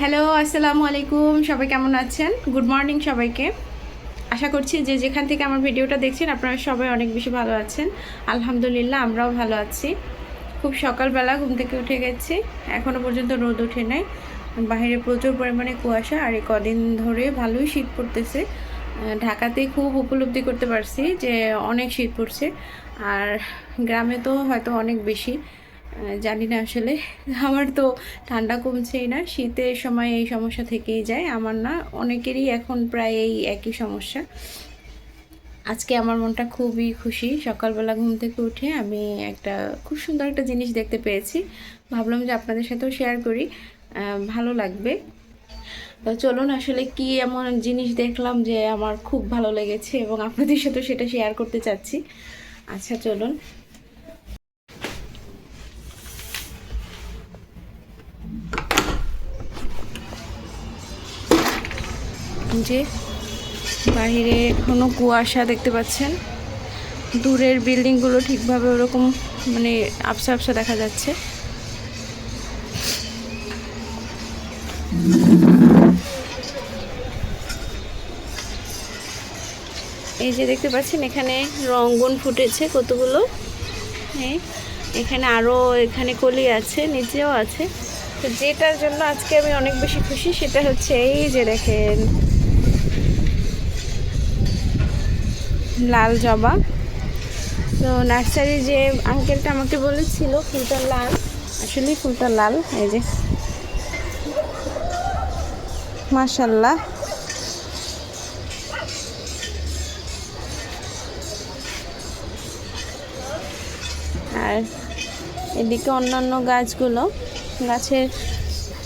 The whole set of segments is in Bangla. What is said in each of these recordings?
হ্যালো আসসালামু আলাইকুম। সবাই কেমন আছেন? গুড মর্নিং সবাইকে। আশা করছি যে যেখান থেকে আমার ভিডিওটা দেখছেন, আপনারা সবাই অনেক বেশি ভালো আছেন। আলহামদুলিল্লাহ, আমরাও ভালো আছি। খুব সকালবেলা ঘুম থেকে উঠে গেছি। এখনও পর্যন্ত রোদ ওঠে নাই। বাইরে প্রচুর পরিমাণে কুয়াশা আর এই কদিন ধরে ভালোই শীত পড়তেছে। ঢাকাতে খুব উপলব্ধি করতে পারছি যে অনেক শীত পড়ছে। আর গ্রামে তো হয়তো অনেক বেশি। জানি না আসলে। আমার তো ঠান্ডা কমছেই না। শীতের সময় এই সমস্যা থেকেই যায়। আমার না অনেকেরই এখন প্রায় এই একই সমস্যা। আজকে আমার মনটা খুবই খুশি। সকালবেলা ঘুম থেকে উঠে আমি একটা খুব সুন্দর একটা জিনিস দেখতে পেয়েছি। ভাবলাম যে আপনাদের সাথেও শেয়ার করি। ভালো লাগবে। তো চলুন আসলে কি এমন জিনিস দেখলাম যে আমার খুব ভালো লেগেছে এবং আপনাদের সাথেও সেটা শেয়ার করতে চাচ্ছি। আচ্ছা চলুন। যে বাইরে এখনও কুয়াশা দেখতে পাচ্ছেন। দূরের বিল্ডিংগুলো ঠিকভাবে ওরকম মানে আবসা আবসা দেখা যাচ্ছে। এই যে দেখতে পাচ্ছেন, এখানে রঙ্গন ফুটেছে কতগুলো। হ্যাঁ এখানে আরও এখানে কলি আছে, নিচেও আছে। তো যেটার জন্য আজকে আমি অনেক বেশি খুশি সেটা হচ্ছে এই যে দেখেন। লাল জবা। তো নার্সারি যে আঙ্কেলটা আমাকে বলেছিল, ফুলটা লাল। আসলে ফুলটা লাল, এই যে। মাশাল্লাহ আর এদিকে অন্যান্য গাছগুলো, গাছের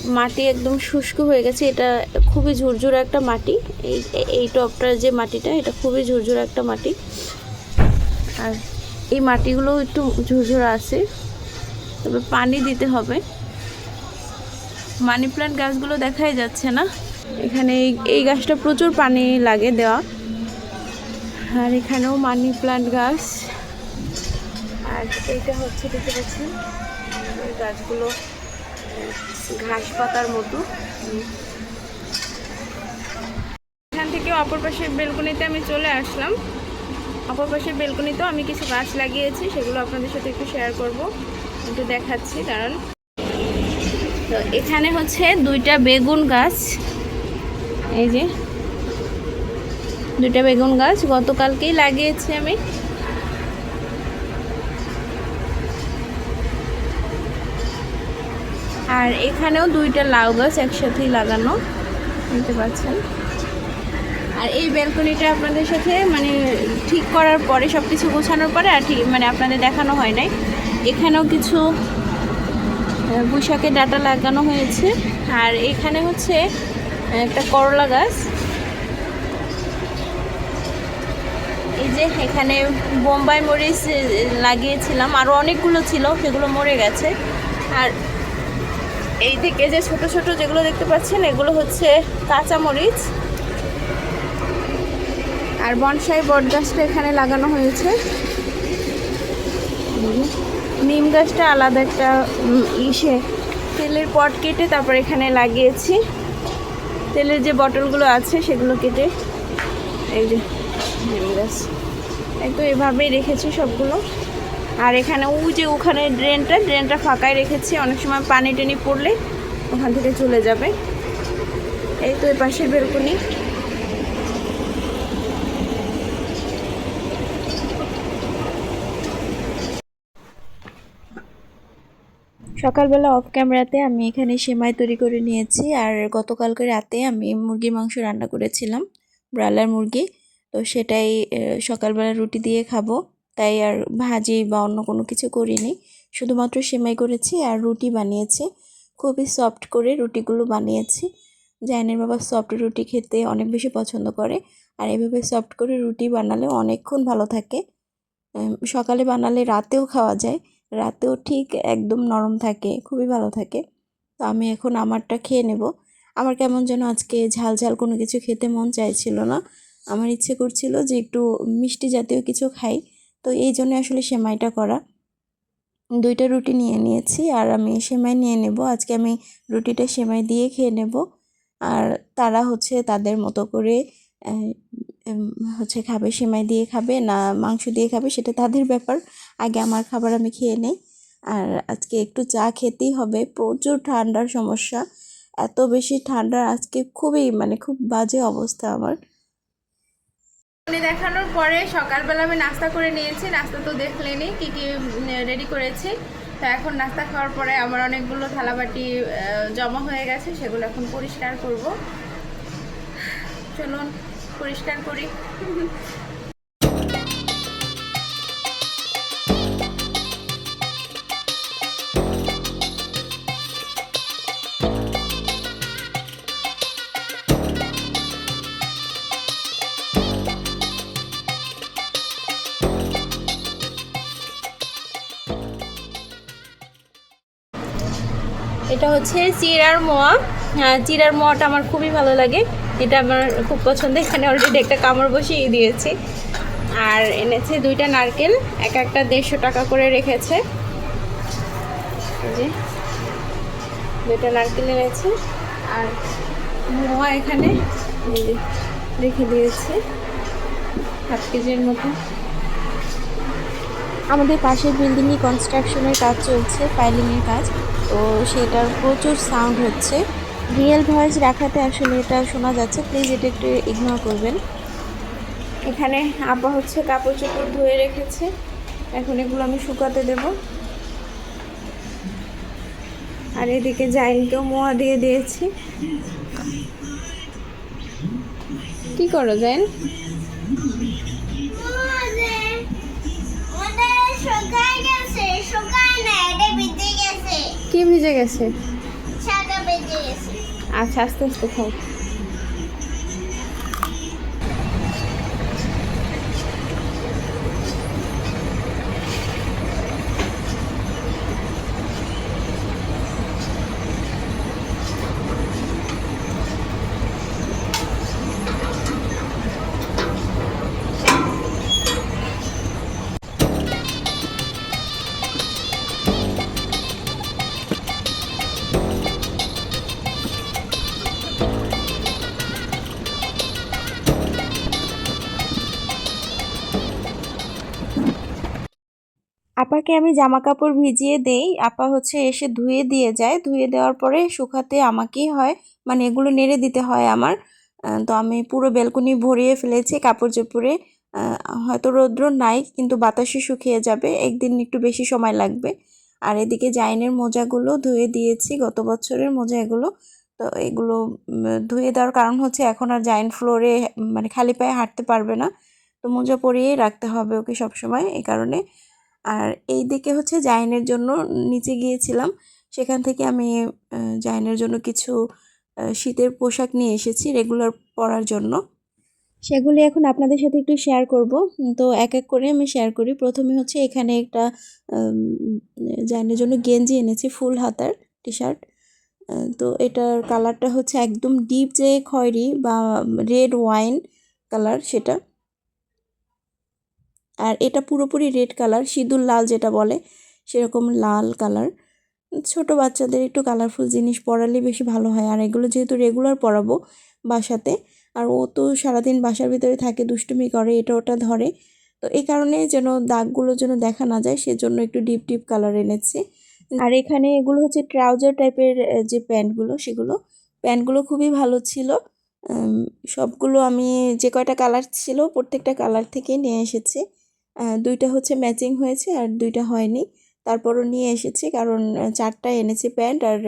মাটি একদম শুষ্ক হয়ে গেছে। এটা খুবই ঝুরঝুরে একটা মাটি। এই এই টপটার যে মাটিটা, এটা খুবই ঝুরঝুরে একটা মাটি। আর এই মাটিগুলো একটু ঝুরঝুরে আছে। তবে পানি দিতে হবে। মানি প্লান্ট গাছগুলো দেখাই যাচ্ছে না। এখানে এই গাছটা প্রচুর পানি লাগে দেওয়া। আর এখানেও মানি প্লান্ট গাছ। আর এইটা হচ্ছে, দেখতে পাচ্ছেন? এই গাছগুলো। ঘাস পাতার মতো। এখান থেকে অপর পাশের বেলকনিতে আমি চলে আসলাম। অপর পাশের বেলকনিতেও আমি কিছু গাছ লাগিয়েছি, সেগুলো আপনাদের সাথে একটু শেয়ার করব। একটু দেখাচ্ছি কারণ তো এখানে হচ্ছে দুইটা বেগুন গাছ। এই যে, দুইটা বেগুন গাছ গতকালকেই লাগিয়েছি আমি। আর এখানেও দুইটা লাউ গাছ একসাথেই লাগানো দেখতে পাচ্ছেন। আর এই ব্যালকনিটা আপনাদের সাথে মানে ঠিক করার পরে সব কিছু গোছানোর পরে আর ঠিক মানে আপনাদের দেখানো হয় নাই। এখানেও কিছু আহ, পুঁইশাকের ডাটা লাগানো হয়েছে। আর এখানে হচ্ছে একটা করলা গাছ। এই যে এখানে বোম্বাই মরিচ লাগিয়েছিলাম আরও অনেকগুলো ছিল সেগুলো মরে গেছে। আর এই দিকে যে ছোট ছোট যেগুলো দেখতে পাচ্ছেন, এগুলো হচ্ছে কাঁচা মরিচ আর বনসাই বট গাছটা এখানে লাগানো হয়েছে। নিম গাছটা আলাদা একটা ইসে তেলের পট কেটে তারপর এখানে লাগিয়েছি। তেলের যে বটলগুলো আছে, সেগুলো কেটে এই যে নিম গাছ। একটু এভাবেই রেখেছি সবগুলো। আর এখানে ওই যে ওখানে ড্রেনটা ড্রেনটা ফাঁকায় রেখেছি, অনেক সময় পানি টানি পড়লে ওখান থেকে চলে যাবে। এই তো এই পাশের বেলকনি। সকালবেলা অফ ক্যামেরাতে আমি এখানে সেমাই তৈরি করে নিয়েছি, আর গতকালকে রাতে আমি মুরগির মাংস রান্না করেছিলাম, ব্রয়লার মুরগি। তো সেটাই সকালবেলা রুটি দিয়ে খাব। তাই আর ভাজি বা অন্য কোনো কিছু করিনি। শুধুমাত্র সেমাই করেছি আর রুটি বানিয়েছি। খুবই সফট করে রুটিগুলো বানিয়েছি। জাইনের বাবা সফট রুটি খেতে অনেক বেশি পছন্দ করে। আর এভাবে সফট করে রুটি বানালে অনেকক্ষণ ভালো থাকে। সকালে বানালে রাতেও খাওয়া যায়। রাতেও ঠিক একদম নরম থাকে, খুবই ভালো থাকে। তো আমি এখন আমারটা খেয়ে নেব। আমার কেমন যেন আজকে ঝাল ঝাল কোনো কিছু খেতে মন চাইছিল না। আমার ইচ্ছে করছিল যে একটু মিষ্টি জাতীয় কিছু খাই। তো এই জন্য আসলে সেমাইটা করা। দুইটা রুটি নিয়ে নিয়েছি আর আমি সেমাই নিয়ে নেব। আজকে আমি রুটিটা সেমাই দিয়ে খেয়ে নেব। আর তারা হচ্ছে তাদের মতো করে হচ্ছে খাবে, সেমাই দিয়ে খাবে না মাংস দিয়ে খাবে সেটা তাদের ব্যাপার। আগে আমার খাবার আমি খেয়ে নেই। আর আজকে একটু চা খেতেই হবে। প্রচুর ঠান্ডার সমস্যা। এত বেশি ঠান্ডা আজকে খুবই মানে খুব বাজে অবস্থা আমার। দেখানোর পরে সকালবেলা আমি নাস্তা করে নিয়েছি। নাস্তা তো দেখলেনি, কি কি রেডি করেছি। তো এখন নাস্তা খাওয়ার পরে আমার অনেকগুলো থালাবাটি জমা হয়ে গেছে, সেগুলো এখন পরিষ্কার করব। চলুন, পরিষ্কার করি। এটা হচ্ছে চিরার মোয়া। হ্যাঁ চিরার মোয়াটা আমার খুবই ভালো লাগে। এটা আমার খুব পছন্দ। এখানে অলরেডি একটা কামড় বসিয়ে দিয়েছি। আর এনেছে দুইটা নারকেল। এক একটা দেড়শো টাকা করে রেখেছে। দুইটা নারকেল এনেছে। আর মোয়া এখানে রেখে দিয়েছে। হাফ কেজির মতো। আমাদের পাশের বিল্ডিংয়ে কনস্ট্রাকশনের কাজ চলছে ফাইলিংয়ের কাজ। তো সেটার প্রচুর সাউন্ড হচ্ছে। রিয়েল ভয়েস রাখাতে আসলে এটা শোনা যাচ্ছে। প্লিজ এটা একটু ইগনোর করবেন। এখানে আপা হচ্ছে কাপড় চোপড় ধুয়ে রেখেছে। এখন এগুলো আমি শুকাতে দেব। আর এদিকে জাইনকেও মোয়া দিয়ে দিয়েছি। কি করো, জাইন? কি ভিজে গেছে? আচ্ছা আস্তে আস্তে খাও। আপাকে আমি জামা কাপড় ভিজিয়ে দেই, আপা হচ্ছে এসে ধুয়ে দিয়ে যায়। ধুয়ে দেওয়ার পরে শুকাতে আমাকেই হয় মানে এগুলো নেড়ে দিতে হয় আমার। তো আমি পুরো বেলকুনি ভরিয়ে ফেলেছি কাপড় চোপড়ে হয়তো রৌদ্র নাই, কিন্তু বাতাসে শুকিয়ে যাবে, একদিন একটু বেশি সময় লাগবে। আর এদিকে জাইনের মোজাগুলো ধুয়ে দিয়েছি, গত বছরের মোজা এগুলো। তো এগুলো ধুয়ে দেওয়ার কারণ হচ্ছে এখন আর জাইন ফ্লোরে মানে খালি পায়ে হাঁটতে পারবে না। তো মোজা পরিয়েই রাখতে হবে ওকে সবসময় এই কারণে। আর এই দিকে হচ্ছে জাইনের জন্য নিচে গিয়েছিলাম। সেখান থেকে আমি জাইনের জন্য কিছু শীতের পোশাক নিয়ে এসেছি রেগুলার পরার জন্য। সেগুলি এখন আপনাদের সাথে একটু শেয়ার করব। তো এক এক করে আমি শেয়ার করি। প্রথমে হচ্ছে এখানে একটা জাইনের জন্য গেঞ্জি এনেছি ফুল হাতার টি শার্ট তো এটার কালারটা হচ্ছে একদম ডিপ যে খয়েরি বা রেড ওয়াইন কালার সেটা। আর এটা পুরোপুরি রেড কালার, সিঁদুর লাল যেটা বলে, সেরকম লাল কালার। ছোট বাচ্চাদের একটু কালারফুল জিনিস পরালে বেশি ভালো হয়। আর এগুলো যেহেতু রেগুলার পরাবো বাসাতে, আর ও তো সারাদিন বাসার ভিতরে থাকে, দুষ্টুমি করে, এটা ওটা ধরে। তো এই কারণে যেন দাগগুলো যেন দেখা না যায়, সেজন্য একটু ডিপ ডিপ কালার এনেছি। আর এখানে এগুলো হচ্ছে ট্রাউজার টাইপের যে প্যান্টগুলো, সেগুলো। প্যান্টগুলো খুবই ভালো ছিল। সবগুলো আমি যে কয়টা কালার ছিল, প্রত্যেকটা কালার থেকে নিয়ে এসেছি। দুইটা হচ্ছে ম্যাচিং হয়েছে আর দুইটা হয়নি। তারপরও নিয়ে এসেছি কারণ চারটা এনেছি প্যান্ট আর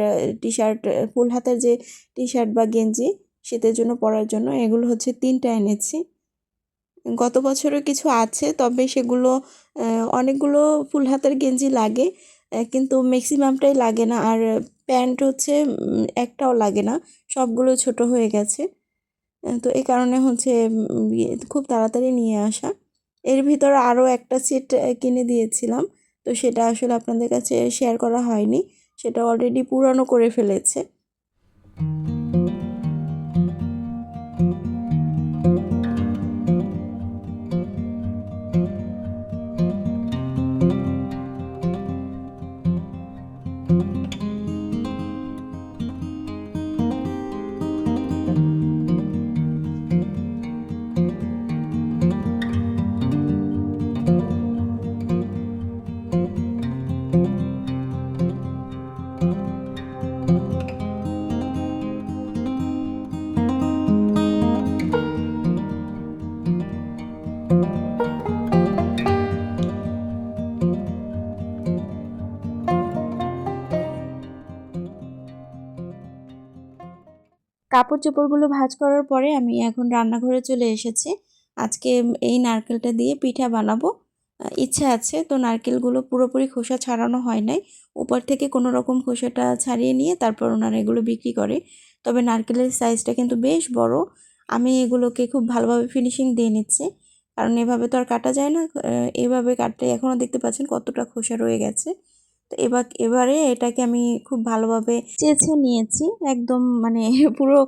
টি শার্ট ফুল হাতের যে টি শার্ট বা গেঞ্জি শীতের জন্য পরার জন্য এগুলো হচ্ছে তিনটা এনেছি। গত বছরও কিছু আছে তবে সেগুলো অনেকগুলো ফুল হাতের গেঞ্জি লাগে কিন্তু ম্যাক্সিমামটাই লাগে না আর প্যান্ট হচ্ছে একটাও লাগে না সবগুলো ছোট হয়ে গেছে। তো এই কারণে হচ্ছে ইয়ে, খুব তাড়াতাড়ি নিয়ে আসা। এর ভিতরে আরও একটা সেট কিনে দিয়েছিলাম। তো সেটা আসলে আপনাদের কাছে শেয়ার করা হয়নি। সেটা অলরেডি পুরানো করে ফেলেছে। কাপড় চোপড়গুলো ভাজ করার পরে আমি এখন রান্নাঘরে চলে এসেছি। আজকে এই নারকেলটা দিয়ে পিঠা বানাবো। ইচ্ছা আছে, তো নারকেলগুলো পুরোপুরি খোসা ছাড়ানো হয় নাই। উপর থেকে কোনো রকম খোসাটা ছাড়িয়ে নিয়ে তারপর ওনারা এগুলো বিক্রি করে। তবে নারকেলের সাইজটা কিন্তু বেশ বড়। আমি এগুলোকে খুব ভালোভাবে ফিনিশিং দিয়ে নিচ্ছি। কারণ এভাবে তো আর কাটা যায় না। এভাবে কাটলে এখনও দেখতে পাচ্ছেন কতটা খোসা রয়ে গেছে। তো এবার, এবারে এটাকে আমি খুব ভালোভাবে চেঁচে নিয়েছি। একদম মানে পুরো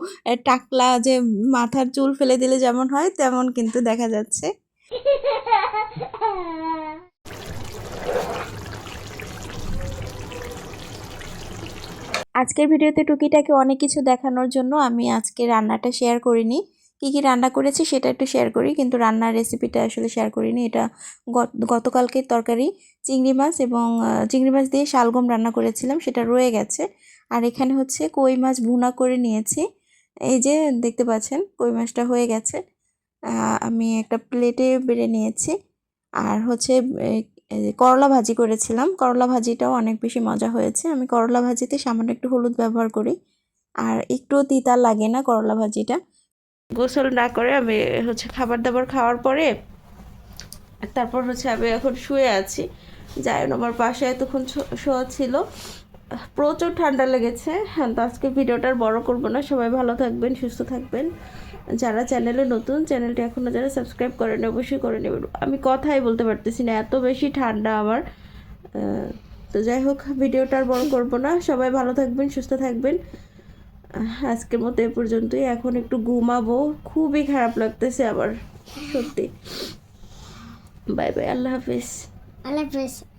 টাকলা যে মাথার চুল ফেলে দিলে যেমন হয়, তেমন কিন্তু দেখা যাচ্ছে। আজকের ভিডিওতে টুকিটাকে অনেক কিছু দেখানোর জন্য আমি আজকে রান্নাটা শেয়ার করিনি। কী কী রান্না করেছি সেটা একটু শেয়ার করি। কিন্তু রান্নার রেসিপিটা আসলে শেয়ার করিনি। এটা গত- গতকালকের তরকারি, চিংড়ি মাছ এবং চিংড়ি মাছ দিয়ে শালগম রান্না করেছিলাম, সেটা রয়ে গেছে। আর এখানে হচ্ছে কই মাছ ভুনা করে নিয়েছি। এই যে দেখতে পাচ্ছেন, কই মাছটা হয়ে গেছে। আমি একটা প্লেটে বেড়ে নিয়েছি। আর হচ্ছে করলা ভাজি করেছিলাম। করলা ভাজিটাও অনেক বেশি মজা হয়েছে। আমি করলা ভাজিতে সামান্য একটু হলুদ ব্যবহার করি। আর একটু তিতা লাগে না করলা ভাজিটা। গোসল না করে আমি হচ্ছে খাবার দাবার খাওয়ার পরে তারপর হচ্ছে আমি এখন শুয়ে আছি। হোক, আমার পাশে এতক্ষণ শোয়া ছিল। প্রচুর ঠান্ডা লেগেছে। হ্যাঁ তো আজকে ভিডিওটা আর বড় করব না। সবাই ভালো থাকবেন সুস্থ থাকবেন। যারা চ্যানেলে নতুন চ্যানেলটি এখনও যারা সাবস্ক্রাইব করেন অবশ্যই করে নেবেন। আমি কথাই বলতে পারতেছি না এত বেশি ঠান্ডা আমার। তো যাই হোক ভিডিওটা আর বড় করব না। সবাই ভালো থাকবেন সুস্থ থাকবেন। আজকের মতো এ পর্যন্তই। এখন একটু ঘুমাবো। খুবই খারাপ লাগতেছে আবার, সত্যি। বাই বাই, আল্লাহ হাফিজ। আল্লাহ হাফেজ।